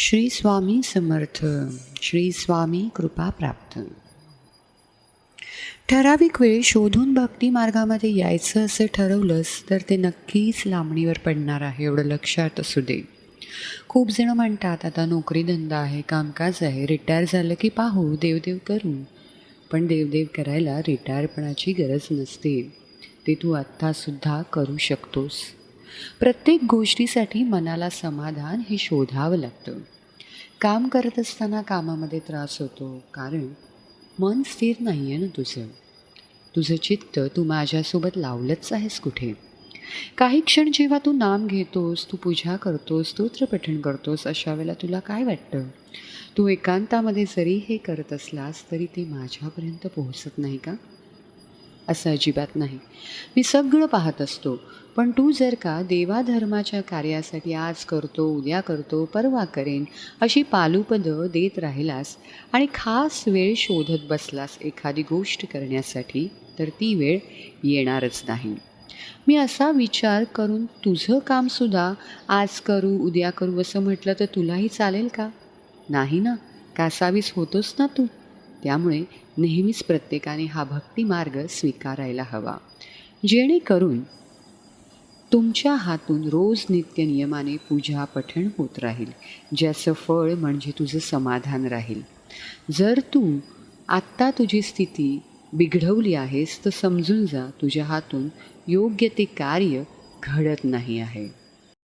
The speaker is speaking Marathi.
श्री स्वामी समर्थ श्री स्वामी कृपा प्राप्त. ठराविक वेळ शोधून भक्ती मार्गामध्ये यायचं असं ठरवलंस तर ते नक्कीच लांबणीवर पडणार आहे एवढं लक्षात असू दे. खूप जण म्हणतात आता नोकरी धंदा आहे कामकाज आहे रिटायर झालं की पाहू देवदेव करू. पण देवदेव करायला रिटायरपणाची गरज नसते. ते तू आत्तासुद्धा करू शकतोस. प्रत्येक गोष्टीसाठी मनाला समाधान हे शोधावं लागतं. काम करत असताना कामामध्ये त्रास होतो कारण मन स्थिर नाही आहे ना तुझं. तुझं चित्त तू माझ्यासोबत लावलंच आहेस कुठे? काही क्षण जेव्हा तू नाम घेतोस तू पूजा करतोस स्तोत्रपठण करतोस अशा वेळेला तुला काय वाटतं? तू एकांतामध्ये जरी हे करत असलास तरी ते माझ्यापर्यंत पोहोचत नाही का? असं अजिबात नाही. मी सगळं पाहत असतो. पण तू जर का देवाधर्माच्या कार्यासाठी आज करतो उद्या करतो परवा करेन अशी पालुपदं देत राहिलास आणि खास वेळ शोधत बसलास एखादी गोष्ट करण्यासाठी तर ती वेळ येणारच नाही. मी असा विचार करून तुझं कामसुद्धा आज करू उद्या करू असं म्हटलं तर तुलाही चालेल का? नाही ना. कासावीस होतोस ना तू. त्यामुळे नेहमीच प्रत्येकाने हा भक्ती मार्ग स्वीकारायला हवा. जेणेकरून तुमच्या हातून रोज नित्य नियमाने पूजा पठण होत राहील. ज्याचं फळ म्हणजे तुझं समाधान राहील. जर तू आत्ता तुझी स्थिती बिघडवली आहेस तर समजून जा तुझ्या हातून योग्य ते कार्य घडत नाही आहे.